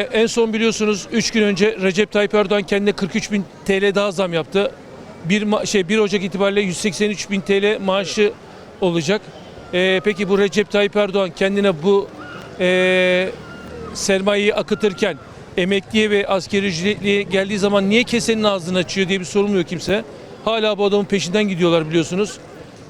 En son biliyorsunuz 3 gün önce Recep Tayyip Erdoğan kendine 43 bin TL daha zam yaptı. 1, ma- şey, 1 Ocak itibariyle 183 bin TL maaşı olacak. Ee, peki bu Recep Tayyip Erdoğan kendine bu ee, sermayeyi akıtırken emekliye ve askeri ücretliye geldiği zaman niye kesenin ağzını açıyor diye bir sorulmuyor kimse. Hala bu adamın peşinden gidiyorlar biliyorsunuz.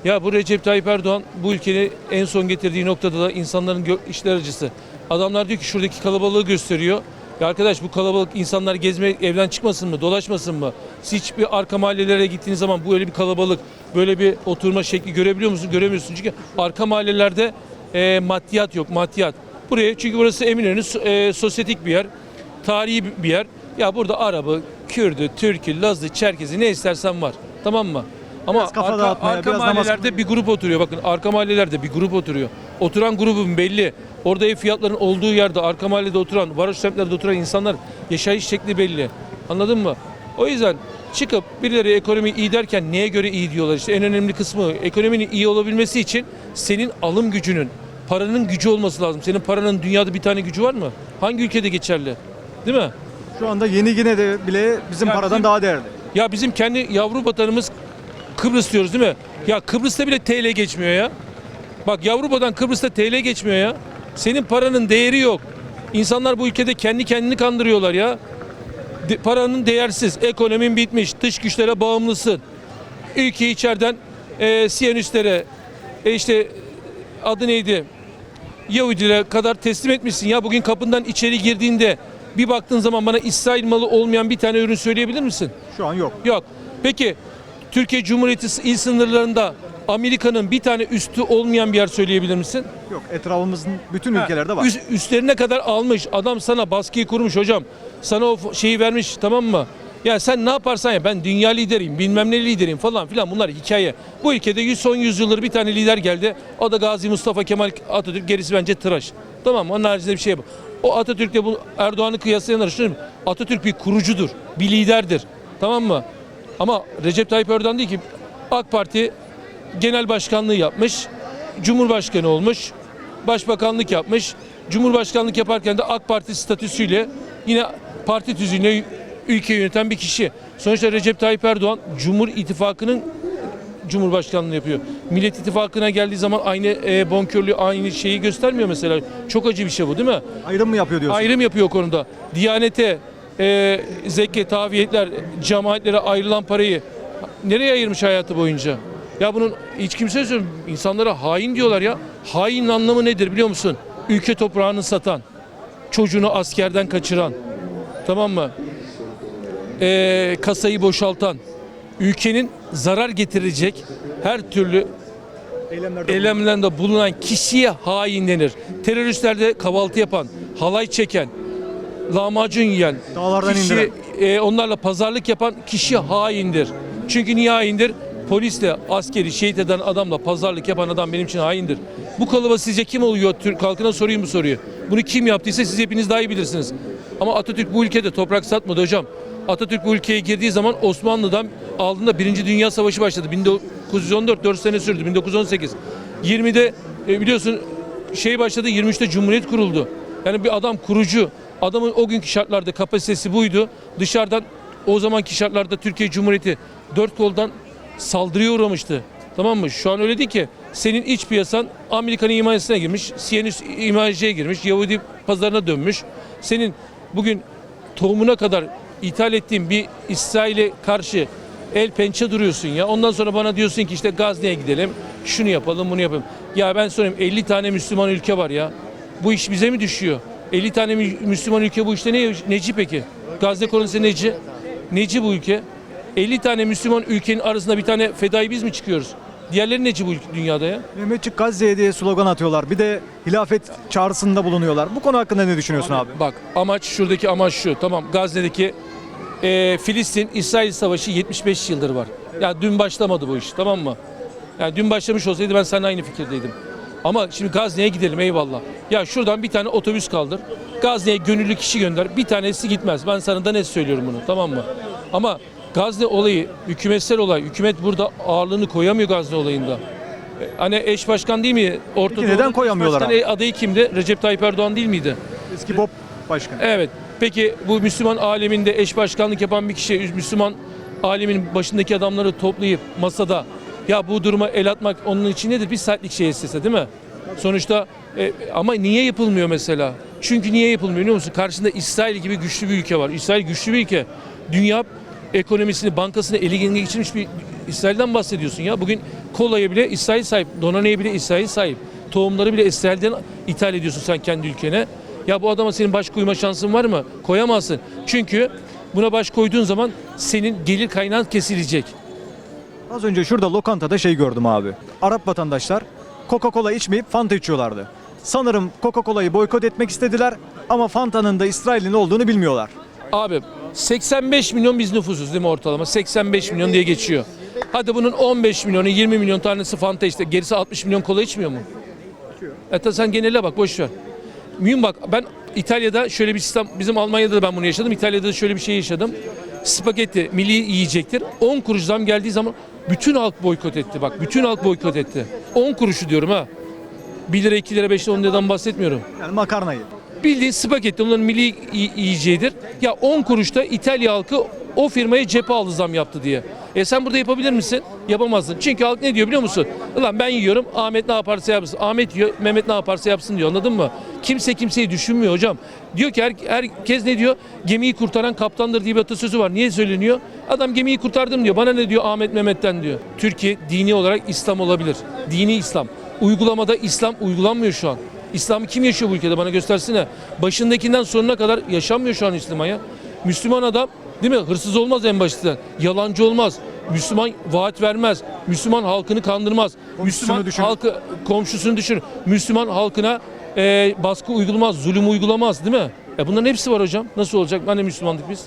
Ya bu Recep Tayyip Erdoğan bu ülkeyi en son getirdiği noktada da insanların işler acısı. Adamlar diyor ki şuradaki kalabalığı gösteriyor. Ya arkadaş bu kalabalık insanlar gezme evden çıkmasın mı, dolaşmasın mı? Siz hiçbir arka mahallelere gittiğiniz zaman bu öyle bir kalabalık, böyle bir oturma şekli görebiliyor musun? Göremiyorsun. Çünkü arka mahallelerde e, maddiyat yok, maddiyat. Buraya çünkü burası Eminönü e, sosyetik bir yer, tarihi bir yer. Ya burada Arabı, Kürdü, Türkü, Lazı, Çerkezi ne istersen var. Tamam mı? Ama Biraz kafa arka, arka mahallelerde bir grup oturuyor. Bakın arka mahallelerde bir grup oturuyor. Oturan grubun belli. Orada ev fiyatlarının olduğu yerde arka mahallede oturan, varoş semtlerde oturan insanlar yaşayış şekli belli. Anladın mı? O yüzden çıkıp birileri ekonomi iyi derken neye göre iyi diyorlar işte en önemli kısmı ekonominin iyi olabilmesi için senin alım gücünün paranın gücü olması lazım. Senin paranın dünyada bir tane gücü var mı? Hangi ülkede geçerli? Değil mi? Şu anda yeni yine de bile bizim Ya paradan bizim- daha değerli. Ya bizim kendi yavru vatanımız Kıbrıs diyoruz değil mi? Ya Kıbrıs'ta bile TL geçmiyor ya. Bak Avrupa'dan Kıbrıs'ta TL geçmiyor ya. Senin paranın değeri yok. İnsanlar bu ülkede kendi kendini kandırıyorlar ya. De- paranın değersiz, ekonomin bitmiş, dış güçlere bağımlısın. Ülkeyi içeriden e, Siyanüstlere, e, işte adı neydi? Yahudilere kadar teslim etmişsin ya. Bugün kapından içeri girdiğinde bir baktığın zaman bana İsrail malı olmayan bir tane ürün söyleyebilir misin? Şu an yok. Yok. Peki Türkiye Cumhuriyeti il sınırlarında Amerika'nın bir tane üstü olmayan bir yer söyleyebilir misin? Yok. Etrafımızın bütün ülkelerde var. Üst- üstlerine kadar almış. Adam sana baskıyı kurmuş hocam. Sana o şeyi vermiş tamam mı? Ya sen ne yaparsan ya ben dünya lideriyim bilmem ne lideriyim falan filan bunlar hikaye. Bu ülkede 100 son yüzyıldır bir tane lider geldi. O da Gazi Mustafa Kemal Atatürk gerisi bence tıraş. Tamam mı? Onun haricinde bir şey yok. O Atatürk'le bu Erdoğan'ı kıyaslayanlar şunu Atatürk bir kurucudur, bir liderdir. Tamam mı? Ama Recep Tayyip Erdoğan değil ki AK Parti genel başkanlığı yapmış, Cumhurbaşkanı olmuş, başbakanlık yapmış. Cumhurbaşkanlık yaparken de AK Parti statüsüyle yine parti tüzüğüyle ülkeyi yöneten bir kişi. Sonuçta Recep Tayyip Erdoğan Cumhur İttifakı'nın Cumhurbaşkanlığı yapıyor. Millet İttifakı'na geldiği zaman aynı e, bonkörlüğü, aynı şeyi göstermiyor mesela. Çok acı bir şey bu değil mi? Ayrım mı yapıyor diyorsun? Ayrım yapıyor o konuda. Diyanete, e, zekke, taviyetler, cemaatlere ayrılan parayı nereye ayırmış hayatı boyunca? Ya bunun hiç kimse söylemiyor. İnsanlara hain diyorlar ya. Hain anlamı nedir biliyor musun? Ülke toprağını satan, çocuğunu askerden kaçıran, tamam mı? E, kasayı boşaltan, ülkenin zarar getirecek her türlü Eylemlerde eylemlerinde bulunan kişiye hain denir. Teröristlerde kahvaltı yapan, halay çeken, lahmacun yiyen, Dağlardan kişi, indiren. e, onlarla pazarlık yapan kişi haindir. Çünkü niye haindir? Polisle, askeri şehit eden adamla pazarlık yapan adam benim için haindir. Bu kalıba sizce kim oluyor? Türk halkına sorayım bu soruyu. Bunu kim yaptıysa siz hepiniz daha iyi bilirsiniz. Ama Atatürk bu ülkede toprak satmadı hocam. Atatürk bu ülkeye girdiği zaman Osmanlı'dan aldığında Birinci Dünya Savaşı başladı. 1914 4 sene sürdü. 1918. 20'de e, biliyorsun şey başladı 23'te Cumhuriyet kuruldu. Yani bir adam kurucu. Adamın o günkü şartlarda kapasitesi buydu. Dışarıdan o zamanki şartlarda Türkiye Cumhuriyeti dört koldan saldırıya uğramıştı. Tamam mı? Şu an öyle değil ki. Senin iç piyasan Amerika'nın himayesine girmiş, Siyonist himayeciye girmiş, Yahudi pazarına dönmüş. Senin bugün tohumuna kadar ithal ettiğin bir İsrail'e karşı el pençe duruyorsun ya. Ondan sonra bana diyorsun ki işte Gazze'ye gidelim, şunu yapalım, bunu yapalım. Ya ben sorayım 50 tane Müslüman ülke var ya. Bu iş bize mi düşüyor? 50 tane Mü- Müslüman ülke bu işte ne, neci peki? Gazze kolonisi neci? Neci bu ülke? 50 tane Müslüman ülkenin arasında bir tane fedai biz mi çıkıyoruz? Diğerleri neci bu dünyada ya? Mehmetçik Gazze'ye diye slogan atıyorlar. Bir de hilafet çağrısında bulunuyorlar. Bu konu hakkında ne düşünüyorsun abi? Bak amaç şuradaki amaç şu. Tamam Gazze'deki e, Filistin İsrail savaşı 75 yıldır var. Ya dün başlamadı bu iş tamam mı? Yani dün başlamış olsaydı ben seninle aynı fikirdeydim. Ama şimdi Gazze'ye gidelim eyvallah. Ya şuradan bir tane otobüs kaldır. Gazze'ye gönüllü kişi gönder. Bir tanesi gitmez. Ben sana da net söylüyorum bunu tamam mı? Ama Gazze olayı hükümetsel olay. Hükümet burada ağırlığını koyamıyor Gazze olayında. E, Hani eş başkan değil mi? Orta Peki neden koyamıyorlar abi? adayı kimdi? Recep Tayyip Erdoğan değil miydi? Eski Bob başkanı. Evet. Peki bu Müslüman aleminde eş başkanlık yapan bir kişi Müslüman alemin başındaki adamları toplayıp masada ya bu duruma el atmak onun için nedir? Bir saatlik şey istese değil mi? Sonuçta e, ama niye yapılmıyor mesela? Çünkü niye yapılmıyor biliyor musun? Karşında İsrail gibi güçlü bir ülke var. İsrail güçlü bir ülke. Dünya ekonomisini, bankasını eli geçirmiş bir İsrail'den bahsediyorsun ya. Bugün kolaya bile İsrail sahip, donanaya bile İsrail sahip. Tohumları bile İsrail'den ithal ediyorsun sen kendi ülkene. Ya bu adama senin baş koyma şansın var mı? Koyamazsın. Çünkü buna baş koyduğun zaman senin gelir kaynağın kesilecek. Az önce şurada lokantada şey gördüm abi. Arap vatandaşlar Coca-Cola içmeyip Fanta içiyorlardı. Sanırım Coca-Cola'yı boykot etmek istediler ama Fanta'nın da İsrail'in olduğunu bilmiyorlar. Abi 85 milyon biz nüfusuz değil mi ortalama? 85 milyon diye geçiyor. Hadi bunun 15 milyonu 20 milyon tanesi Fanta işte. Gerisi 60 milyon kola içmiyor mu? Hatta sen genele bak boş ver. Mühim bak ben İtalya'da şöyle bir sistem bizim Almanya'da da ben bunu yaşadım. İtalya'da da şöyle bir şey yaşadım. Spagetti milli yiyecektir. 10 kuruş zam geldiği zaman bütün halk boykot etti. Bak bütün halk boykot etti. 10 kuruşu diyorum ha. 1 lira 2 lira 5 lira 10 liradan bahsetmiyorum. Yani makarnayı. Bildiğin spagetti onların milli yi- yiyeceğidir. Ya 10 kuruşta İtalya halkı o firmaya cephe aldı zam yaptı diye. E sen burada yapabilir misin? Yapamazsın. Çünkü halk ne diyor biliyor musun? Ulan ben yiyorum Ahmet ne yaparsa yapsın. Ahmet yiyor Mehmet ne yaparsa yapsın diyor anladın mı? Kimse kimseyi düşünmüyor hocam. Diyor ki her, herkes ne diyor? Gemiyi kurtaran kaptandır diye bir atasözü var. Niye söyleniyor? Adam gemiyi kurtardım diyor. Bana ne diyor Ahmet Mehmet'ten diyor. Türkiye dini olarak İslam olabilir. Dini İslam. Uygulamada İslam uygulanmıyor şu an. İslam'ı kim yaşıyor bu ülkede bana göstersene. Başındakinden sonuna kadar yaşanmıyor şu an İslam'a ya. Müslüman adam değil mi? Hırsız olmaz en başından. Yalancı olmaz. Müslüman vaat vermez. Müslüman halkını kandırmaz. Müslüman düşünür. halkı komşusunu düşür. Müslüman halkına e, baskı uygulamaz, zulüm uygulamaz değil mi? E bunların hepsi var hocam. Nasıl olacak? Hani Müslümandık biz?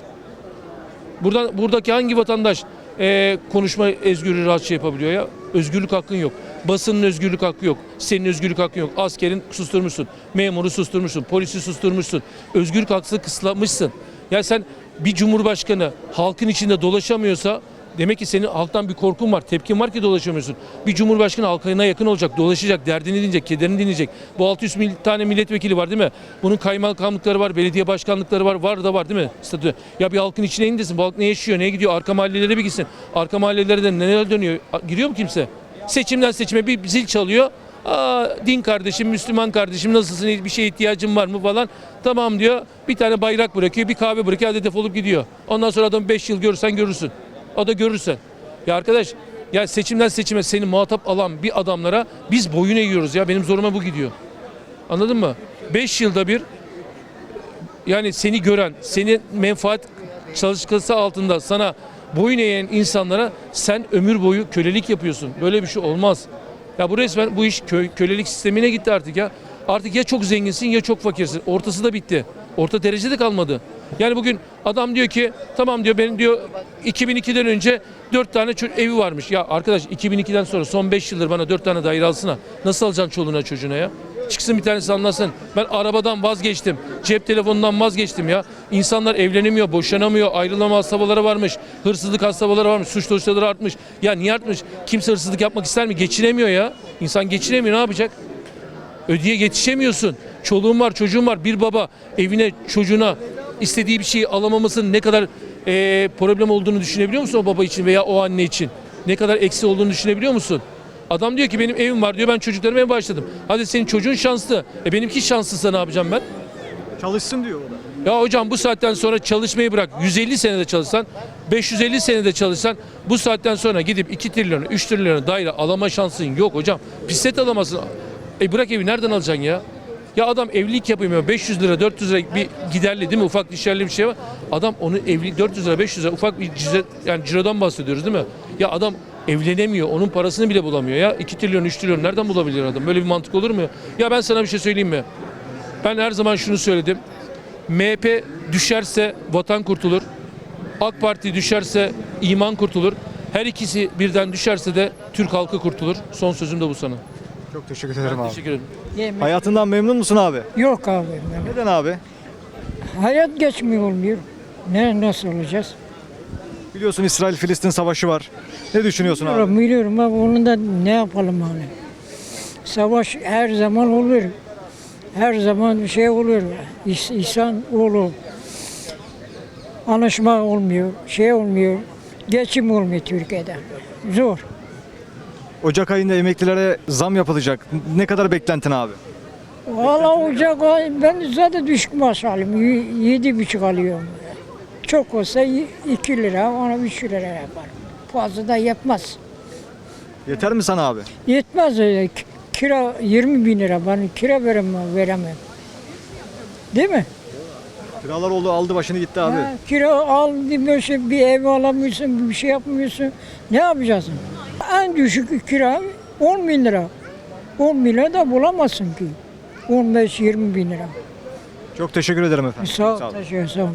Buradan buradaki hangi vatandaş e, konuşma özgürlüğü rahatça yapabiliyor ya? Özgürlük hakkın yok. Basının özgürlük hakkı yok. Senin özgürlük hakkın yok. Askerin susturmuşsun. Memuru susturmuşsun. Polisi susturmuşsun. Özgürlük hakkını kısıtlamışsın. Ya sen bir cumhurbaşkanı halkın içinde dolaşamıyorsa demek ki senin halktan bir korkun var. Tepkin var ki dolaşamıyorsun. Bir cumhurbaşkanı halkına yakın olacak. Dolaşacak. Derdini dinleyecek. Kederini dinleyecek. Bu 600 mil tane milletvekili var değil mi? Bunun kaymakamlıkları var. Belediye başkanlıkları var. Var da var değil mi? Statü. Ya bir halkın içine indesin. Bu halk ne yaşıyor? Neye gidiyor? Arka mahallelere bir gitsin. Arka mahallelere de neler dönüyor? Giriyor mu kimse? Seçimden seçime bir zil çalıyor. Aa, din kardeşim, Müslüman kardeşim nasılsın, bir şeye ihtiyacın var mı falan. Tamam diyor. Bir tane bayrak bırakıyor, bir kahve bırakıyor, hadi defolup gidiyor. Ondan sonra adam 5 yıl görürsen görürsün. O görürsen. Ya arkadaş, ya seçimden seçime seni muhatap alan bir adamlara biz boyun eğiyoruz ya. Benim zoruma bu gidiyor. Anladın mı? 5 yılda bir yani seni gören, senin menfaat çalışması altında sana boyun eğen insanlara sen ömür boyu kölelik yapıyorsun. Böyle bir şey olmaz. Ya bu resmen bu iş kö- kölelik sistemine gitti artık ya. Artık ya çok zenginsin ya çok fakirsin. Ortası da bitti. Orta derecede kalmadı. Yani bugün adam diyor ki tamam diyor benim diyor 2002'den önce 4 tane evi varmış. Ya arkadaş 2002'den sonra son 5 yıldır bana 4 tane daire alsana. Nasıl alacaksın çoluğuna çocuğuna ya? Çıksın bir tanesi anlasın. Ben arabadan vazgeçtim. Cep telefonundan vazgeçtim ya. İnsanlar evlenemiyor, boşanamıyor, ayrılama hastalıkları varmış. Hırsızlık hastalıkları varmış, suç dosyaları artmış. Ya niye artmış? Kimse hırsızlık yapmak ister mi? Geçinemiyor ya. İnsan geçinemiyor ne yapacak? Ödeye yetişemiyorsun. Çoluğun var, çocuğun var. Bir baba evine, çocuğuna istediği bir şeyi alamamasının ne kadar eee, problem olduğunu düşünebiliyor musun o baba için veya o anne için? Ne kadar eksi olduğunu düşünebiliyor musun? Adam diyor ki benim evim var diyor ben çocuklarıma ev başladım. Hadi senin çocuğun şanslı. E benimki şanssızsa ne yapacağım ben? Çalışsın diyor o da. Ya hocam bu saatten sonra çalışmayı bırak. 150 senede çalışsan, 550 senede çalışsan bu saatten sonra gidip 2 trilyon, 3 trilyon daire alama şansın yok hocam. Pislet alamazsın. E bırak evi nereden alacaksın ya? Ya adam evlilik yapamıyor. 500 lira, 400 lira bir giderli değil mi? Ufak dişerli bir şey var. Adam onu evlilik 400 lira, 500 lira ufak bir cize, yani cirodan bahsediyoruz değil mi? Ya adam evlenemiyor. Onun parasını bile bulamıyor ya. 2 trilyon, 3 trilyon nereden bulabilir adam? Böyle bir mantık olur mu? Ya ben sana bir şey söyleyeyim mi? Ben her zaman şunu söyledim. MHP düşerse vatan kurtulur. AK Parti düşerse iman kurtulur. Her ikisi birden düşerse de Türk halkı kurtulur. Son sözüm de bu sana. Çok teşekkür ederim abi. Teşekkür ederim. Yemek. Hayatından memnun musun abi? Yok abi. Neden abi? Hayat geçmiyor olmuyor. Ne nasıl olacağız? Biliyorsun İsrail-Filistin savaşı var. Ne düşünüyorsun abi? Biliyorum, biliyorum ama onu da ne yapalım hani. Savaş her zaman olur. Her zaman bir şey oluyor. İs- İnsan oğlu anlaşma olmuyor, şey olmuyor, geçim olmuyor Türkiye'de. Zor. Ocak ayında emeklilere zam yapılacak. Ne kadar beklentin abi? Valla ocak ayı- ben zaten düşük maaş. Y- Yedi buçuk alıyorum. Çok olsa iki lira, ona üç lira yapar. Fazla da yapmaz. Yeter mi sana abi? Yetmez Kira 20 bin lira. Ben kira veremem. veremem. Değil mi? Kiralar oldu aldı başını gitti abi. Ha, kira al bir şey, bir ev alamıyorsun, bir şey yapmıyorsun. Ne yapacaksın? En düşük kira 10 bin lira. 10 bin lira da bulamazsın ki. 15-20 bin lira. Çok teşekkür ederim efendim. Sağ ol. Sağ ol. Teşekkür sağ ol.